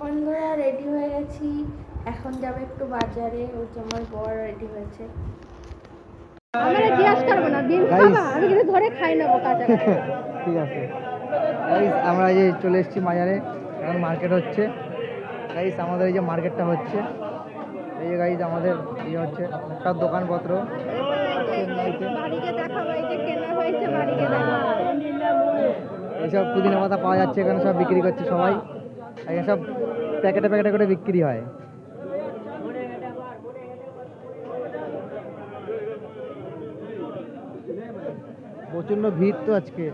বন্ধুরা রেডি হয়ে গেছি। এখন যাবে একটু বাজারে ওই যে আমার বর রেডি হয়েছে। আমরা জিজ্ঞাস করব না বিন খাবা? আমি কিন্তু ধরে খাই নেব কাঁচা ঠিক আছে। গাইস আমরা এই যে চলে এসেছি বাজারে এখন মার্কেট হচ্ছে। গাইস আমাদের এই যে মার্কেটটা হচ্ছে। এই যে গাইস আমাদের ইয়ে হচ্ছে সব দোকানপত্র। এইসব পুদিনা পাতা পাওয়া যাচ্ছে এখানে সব বিক্রি করছে সবাই। এখানে সব প্যাকেটে প্যাকেটে করে বিক্রি হয়। প্রচণ্ড ভিড় তো আজকে।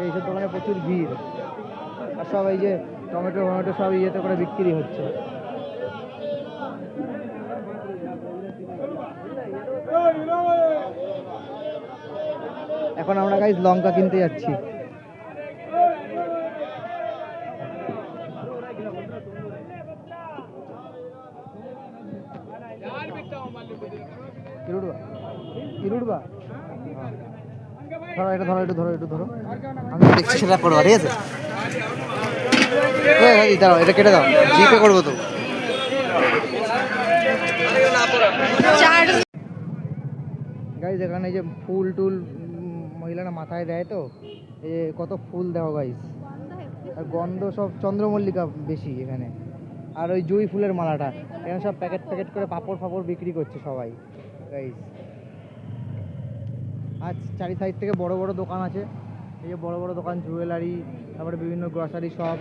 এইসব দোকানে প্রচুর ভিড়। আর সব এই যে টমেটো টমেটো সব ইয়েতে করে বিক্রি হচ্ছে। এখন আমরা গাইজ লঙ্কা কিনতে যাচ্ছি। কিরুড়বা ধরো, এটা ধরো ধরো আমি দেখছি সেটা করব ঠিক আছে? এটা কেটে দাও। করব তো। এখানে এই যে ফুল টুল মহিলারা মাথায় দেয় তো যে কত ফুল দেখো গাইজ আর গন্ধ সব চন্দ্রমল্লিকা বেশি এখানে। আর ওই জুঁই ফুলের মালাটা। এখানে সব প্যাকেট প্যাকেট করে পাপড় ফাপড় বিক্রি করছে সবাই। গাইজ আর চারি সাইড থেকে বড় বড় দোকান আছে। এই যে বড় বড় দোকান জুয়েলারি তারপরে বিভিন্ন গ্রসারি শপ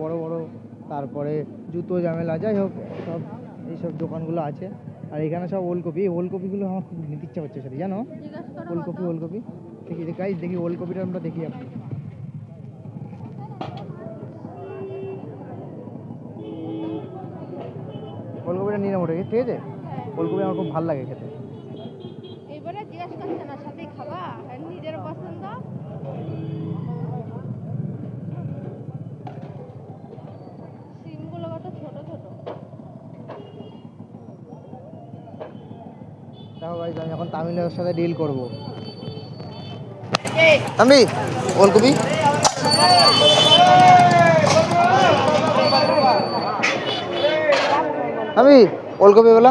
বড় বড় তারপরে জুতো জামেলা যাই হোক সব এইসব দোকানগুলো আছে। আর এখানে সব ওলকপি এই ওলকপিগুলো আমার খুব নিতে ইচ্ছা করছে সেটা জানো? ওলকপি ওলকপি। দেখি গাইজ দেখি ওলকপিটা আমরা দেখি আপনি নিয়ে নেব ঠিক আছে ওলকপি আমার খুব ভালো লাগে খেতে। এবারে জিজ্ঞাসা করছে না সাথে খাবা? নিজের পছন্দ? সিমগুলো কত ছোট ছোট। দেখো গাইজ আমি এখন তামিলের সাথে ডিল করব। তামবি ওলকপি? আমি ওলকপি বলা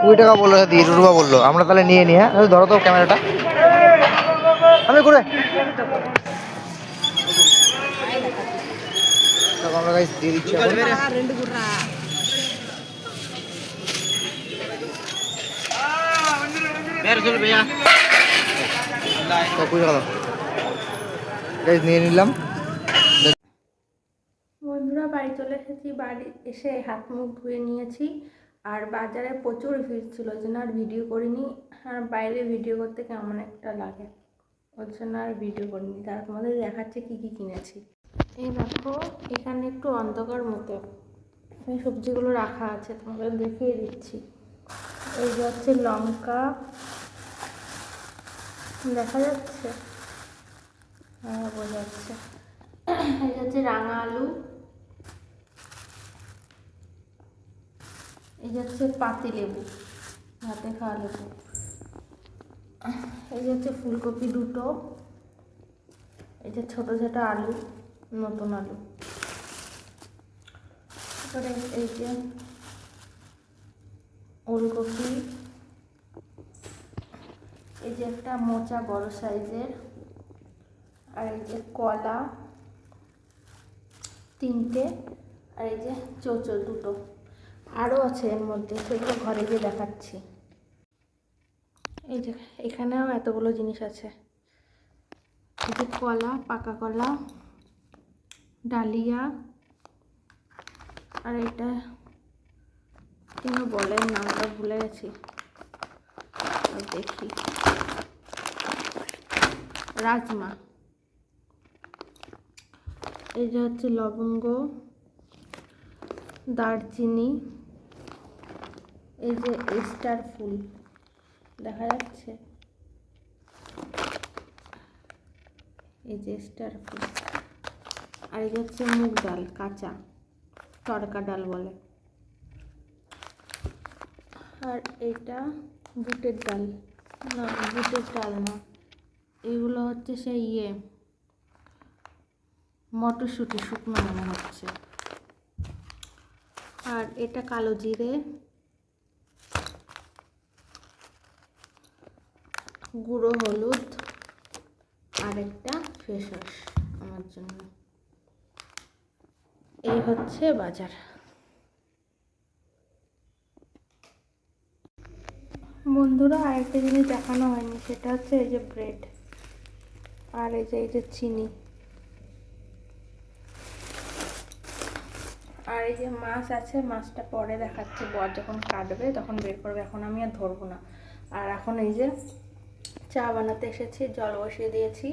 কুড়ি টাকা বলল দি রুবা বলল। আমরা তাহলে নিয়ে নিই হ্যাঁ? ধরো তো ক্যামেরাটা। আমি করে আমরা দিয়ে দিচ্ছি নিয়ে নিলাম বন্ধুরা বাড়ি চলে এসেছি বাড়ি এসে হাত মুখ ধুয়ে নিয়েছি। আর বাজারে প্রচুর ভিড় ছিল, ওই জন্য আর ভিডিও করিনি। আর বাইরে ভিডিও করতে কেমন একটা লাগে ওর জন্য আর ভিডিও করিনি। তার তোমাদের দেখাচ্ছে কী কী কিনেছি। এই দেখো, এখানে একটু অন্ধকার মতো। এই সবজিগুলো রাখা আছে, তোমাদের দেখিয়ে দিচ্ছি। এই যে হচ্ছে লঙ্কা। দেখা যাচ্ছে? হ্যাঁ বোঝা যাচ্ছে। এই হচ্ছে রাঙা আলু। এই যে হচ্ছে পাতি লেবু হাতে খাওয়া লেবু। এই যে হচ্ছে ফুলকপি দুটো, এই যে ছোটো ছোটো আলু, নতুন আলু। তারপরে এই যে ওলকপি, এই যে একটা মোচা বড় সাইজের, আর এই যে কলা, তিনটে, আর এই যে চৌচল দুটো। আরও আছে এর মধ্যে, সেগুলো ঘরে গিয়ে দেখাচ্ছি। এই যে, এখানেও এতগুলো জিনিস আছে। যে কলা, পাকা কলা, ডালিয়া, আর এটা কেন বলে, নামটা ভুলে গেছি। দেখি। রাজমা। এই যে হচ্ছে লবঙ্গ, দারচিনি এই যে স্টার ফুল, দেখা যাচ্ছে? এই যে স্টার ফুল। আর এই হচ্ছে মুগ ডাল, কাঁচা, তড়কা ডাল বলে। আর এটা বুটের ডাল। না, বুটের ডাল না। এগুলো হচ্ছে সেই ইয়ে মটরশুঁটি, শুকনো মনে হচ্ছে। আর এটা কালো জিরে গুঁড়ো হলুদ আর একটা ফেস ওয়াশ আমার জন্য। এই হচ্ছে বাজার। বন্ধুরা, আরেকটা জিনিস দেখানো হয়নি, সেটা হচ্ছে এই যে ব্রেড আর এই যে এই যে চিনি। আর এই যে মাছ আছে, মাছটা পরে দেখাচ্ছে, বর যখন কাটবে, তখন বের করবে। এখন আমি আর ধরবো না। আর এখন এই যে চা বানাতে এসেছি, জল বসিয়ে দিয়েছি।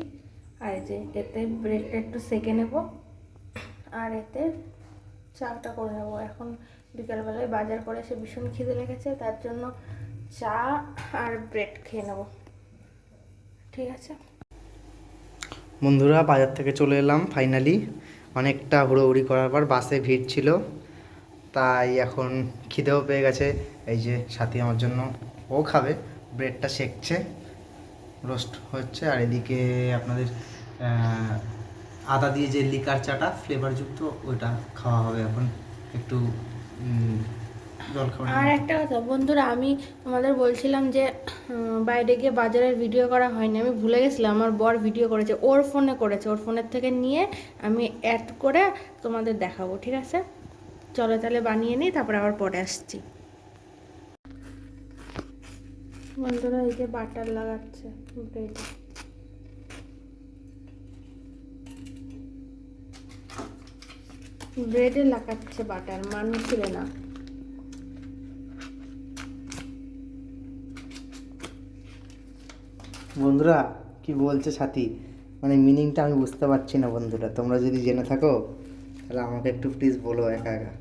আর এই যে এতে ব্রেডটা একটু সেকে নেব। আর এতে চাটা করে নেব। এখন বিকালবেলায় বাজার করে এসে ভীষণ খিদে লেগেছে, তার জন্য চা আর ব্রেড খেয়ে নেব। ঠিক আছে? বন্ধুরা, বাজার থেকে চলে এলাম ফাইনালি। অনেকটা হুড়োহুড়ি করার পর বাসে ভিড় ছিল, তাই এখন খিদেও পেয়ে গেছে। এই যে সাথী আমার জন্য, ও খাবে, ব্রেডটা সেকছে। রোস্ট হচ্ছে, আর এদিকে আপনাদের আদা দিয়ে যে লিকার চাটা, ফ্লেভারযুক্ত, ওইটা খাওয়া হবে এখন। একটু আর একটা কথা, বন্ধুরা, আমি তোমাদের বলছিলাম যে বাইরে গিয়ে বাজারের ভিডিও করা হয়নি। আমি ভুলে গেছিলাম, আমার বর ভিডিও করেছে, ওর ফোনে করেছে। ওর ফোনের থেকে নিয়ে আমি অ্যাড করে তোমাদের দেখাবো, ঠিক আছে? চলো তাহলে বানিয়ে নিই, তারপরে আবার পরে আসছি। বন্ধুরা এই যে বাটার লাগাচ্ছে ব্রেড ব্রেডে লাগাচ্ছে বাটার মানুষের না। বন্ধুরা, কি বলছে সাথী? মানে মিনিংটা আমি বুঝতে পারছি না বন্ধুরা, তোমরা যদি জেনে থাকো, তাহলে আমাকে একটু প্লিজ বলো একা একা।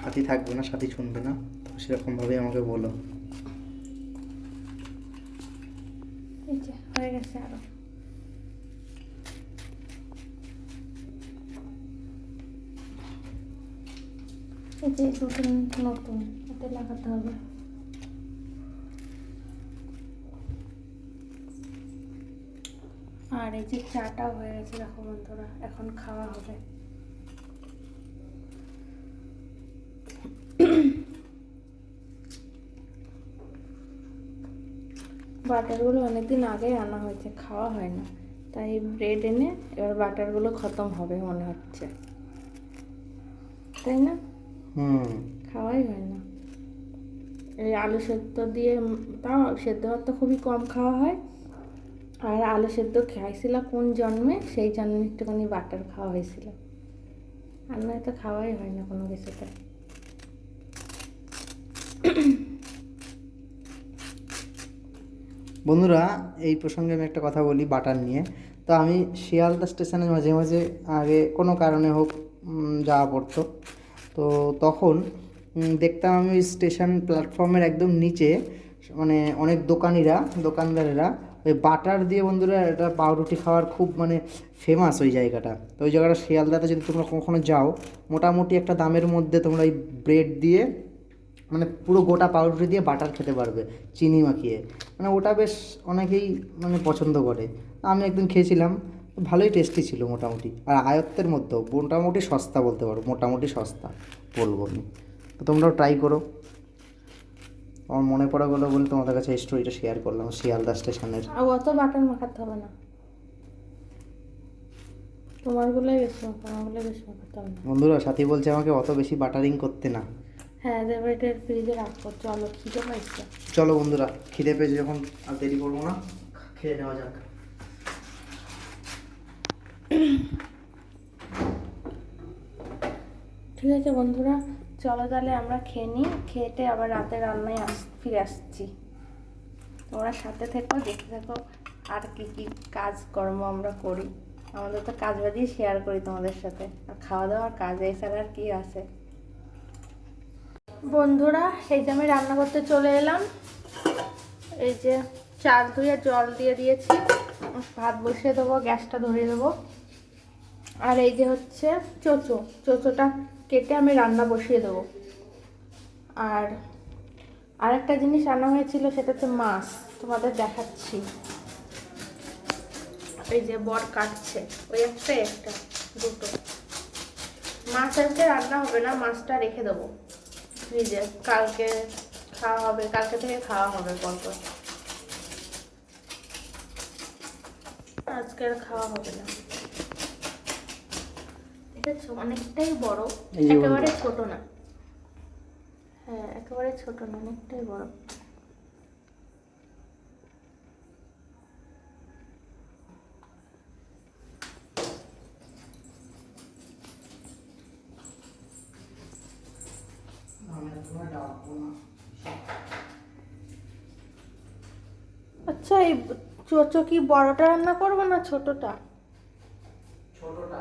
সাথী থাকবে না, সাথী শুনবে না, তো সেরকমভাবেই আমাকে বলো এই যে হয়ে গেছে আরও এই যে দুটো নতুন এতে লাগাতে হবে আর এই যে চাটা হয়ে গেছে দেখো বন্ধুরা এখন খাওয়া হবে বাটারগুলো অনেকদিন আগেই আনা হয়েছে খাওয়া হয় না তাই ব্রেড এনে এবার বাটারগুলো খতম হবে মনে হচ্ছে। তাই না? হুম। খাওয়াই হয় না। এই আলু সেদ্ধ দিয়ে তাও সেদ্ধ ভাত তো খুবই কম খাওয়া হয়। আর আলু সেদ্ধ খাইছিল কোন জন্মে সেই জন্মে একটুখানি বাটার খাওয়া হয়েছিল। আর নয়তো খাওয়াই হয় না কোনো কিছুতে। বন্ধুরা, এই প্রসঙ্গে আমি একটা কথা বলি বাটার নিয়ে। তো আমি শিয়ালদা স্টেশনে মাঝে মাঝে আগে কোনো কারণে হোক যাওয়া পড়তো। তো তখন দেখতাম আমি ওই স্টেশন প্ল্যাটফর্মের একদম নিচে মানে অনেক দোকানিরা, দোকানদারেরা ওই বাটার দিয়ে বন্ধুরা এটা পাউরুটি খাওয়ার খুব মানে ফেমাস ওই জায়গাটা। তো ওই জায়গাটা শিয়ালদাতে যদি তোমরা কখনো যাও, মোটামুটি একটা দামের মধ্যে তোমরা এই ব্রেড দিয়ে মানে পুরো গোটা পাউরুটি দিয়ে বাটার খেতে পারবে চিনি মাখিয়ে। মানে ওটা বেশ অনেকেই মানে পছন্দ করে। আমি একদিন খেয়েছিলাম ভালোই টেস্টি ছিল মোটামুটি। আর আয়ত্তের মধ্যেও মোটামুটি সস্তা বলতে পারো মোটামুটি সস্তা বলব আমি। তো তোমরাও ট্রাই করো। আমার মনে পড়ে গেলো বলে তোমাদের কাছে এই স্টোরিটা শেয়ার করলাম শিয়ালদা স্টেশনের। অত বাটার মাখাতে হবে না। তোমারগুলোই বেশি বেশি মাখাতে হবে না। বন্ধুরা সাথী বলছে আমাকে অত বেশি বাটারিং করতে না। হ্যাঁ এটা ফ্রিজে রাখব চলো খিদে পাইছে। চলো বন্ধুরা খিদে পেয়েছে যখন আর দেরি করব না খেয়ে নেওয়া যাক। ঠিক আছে বন্ধুরা চলো তাহলে আমরা খেয়ে নিই খেয়েটে আবার রাতে রান্নায় আস ফিরে আসছি। তোমরা সাথে থেকো দেখতে থাকো আর কি কি কাজ কর্ম আমরা করি। আমাদের তো কাজ বাজই শেয়ার করি তোমাদের সাথে আর খাওয়া দাওয়ার কাজ এছাড়া আর কি আছে? বন্ধুরা, এই যে আমি রান্না করতে চলে এলাম। এই যে চাল ধুয়ে জল দিয়ে দিয়েছি। ভাত বসিয়ে দেবো, গ্যাসটা ধরিয়ে দেবো। আর এই যে হচ্ছে চোচো। চোচোটা কেটে আমি রান্না বসিয়ে দেবো। আর আরেকটা জিনিস রান্না হয়েছিল সেটা হচ্ছে মাছ। তোমাদের দেখাচ্ছি। এই যে বর কাটছে। ওই একটা একটা, দুটো। মাছ আজকে রান্না হবে না, মাছটা রেখে দেবো। ফ্রিজে কালকে খাওয়া হবে কালকে থেকে খাওয়া হবে পরপর। আজকে আর খাওয়া হবে না। দেখেছ? অনেকটাই বড়। একেবারে ছোট না। হ্যাঁ একেবারে ছোট না অনেকটাই বড় আচ্ছা এই চোচো কি বড়টা রান্না করব না ছোটটা ছোটটা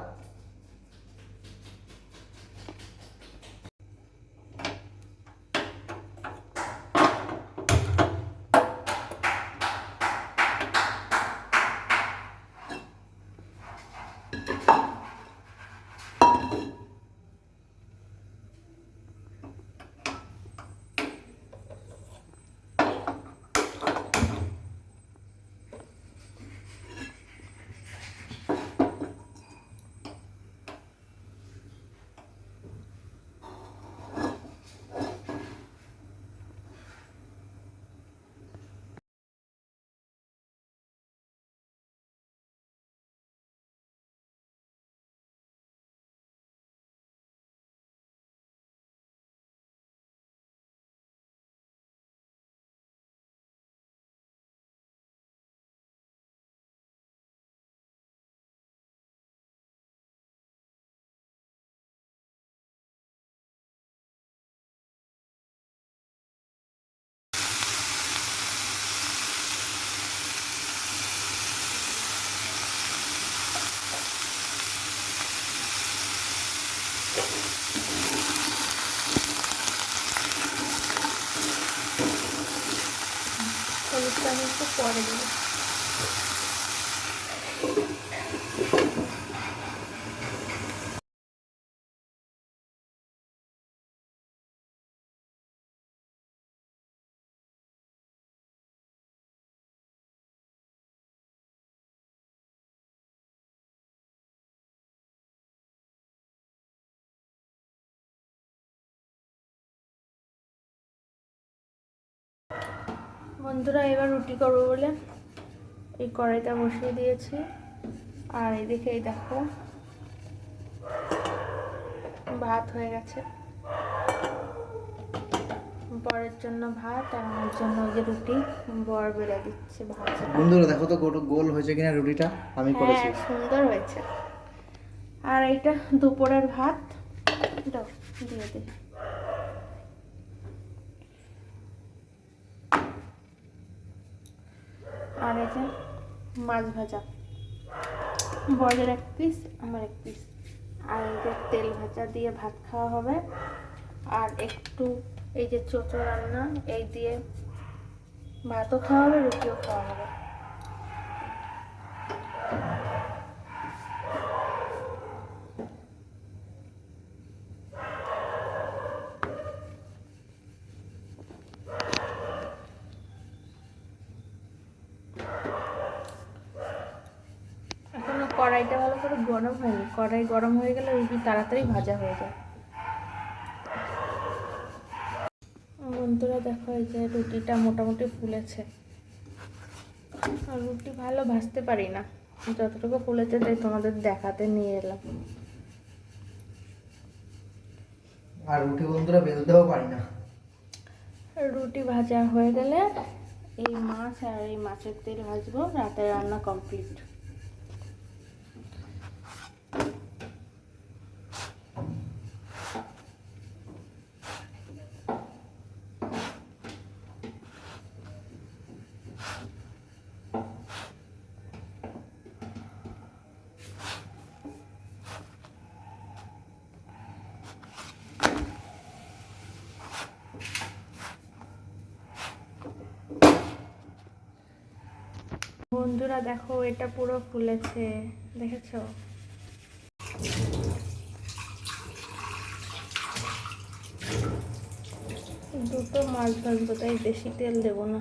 হলুদটা আমি একটু পরে দেবো। বন্ধুরা এবার রুটি করব বলে এই কড়াইটা বসিয়ে দিয়েছি। আর এদিকে এই দেখো ভাত হয়ে গেছে। বরের জন্য ভাত আর আমার জন্য ওই যে রুটি। বর বেড়ে দিচ্ছে ভাত। বন্ধুরা দেখো তো গোল গোল হয়েছে কিনা রুটিটা আমি করেছি। হ্যাঁ সুন্দর হয়েছে। আর এইটা দুপুরের ভাত। দাও দিয়ে দে। আর এই যে মাছ ভাজা। বয়ের এক পিস আমার এক পিস আর এই যে তেল ভাজা দিয়ে ভাত খাওয়া হবে। আর একটু এই যে চোচো রান্না, এই দিয়ে ভাতও খাওয়া হবে, রুটিও খাওয়া হবে এখনও কড়াইটা ভালো করে গরম হয়নি। কড়াই গরম হয়ে গেলে রুটি তাড়াতাড়ি ভাজা হয়ে যায়। বন্ধুরা দেখো এই যে রুটিটা মোটামুটি ফুলেছে। আর রুটি ভালো ভাজতে পারি না। যতটুকু ফুলেছে তাই তোমাদের দেখাতে নিয়ে এলাম। আর রুটি বন্ধুরা বেলতেও পারি না। রুটি ভাজা হয়ে গেলে এই মাছ আর এই মাছের তেল ভাজবো রাতের রান্না কমপ্লিট। বন্ধুরা দেখো এটা পুরো ফুলেছে। দেখেছ? দুটো মাছ ভাজবো তাই বেশি তেল দেবো না।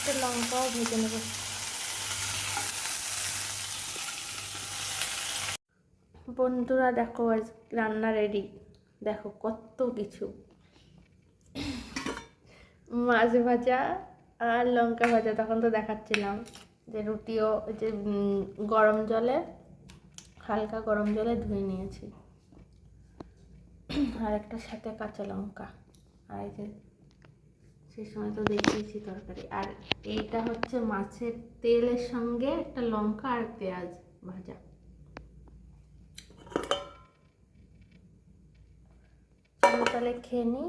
চারটে লঙ্কাও ভেজে নেব। বন্ধুরা, দেখো, আজ রান্না রেডি দেখো, কত কিছু। মাছ ভাজা আর লঙ্কা ভাজা, তখন তো দেখাচ্ছিলাম যে রুটিও যে গরম জলে, হালকা গরম জলে ধুয়ে নিয়েছি। আর একটা সাথে কাঁচা লঙ্কা। আর এই যে সেই সময় তো দেখিয়েছি তরকারি। আর এইটা হচ্ছে মাছের তেলের সঙ্গে একটা লঙ্কা আর পেঁয়াজ ভাজা। তাহলে খেয়ে নিই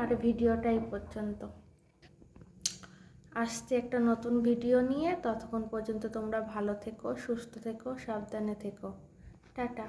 আর ভিডিওটা এই পর্যন্ত। আসছে একটা নতুন ভিডিও নিয়ে, ততক্ষণ পর্যন্ত তোমরা ভালো থেকো, সুস্থ থেকো, সাবধানে থেকো। টাটা।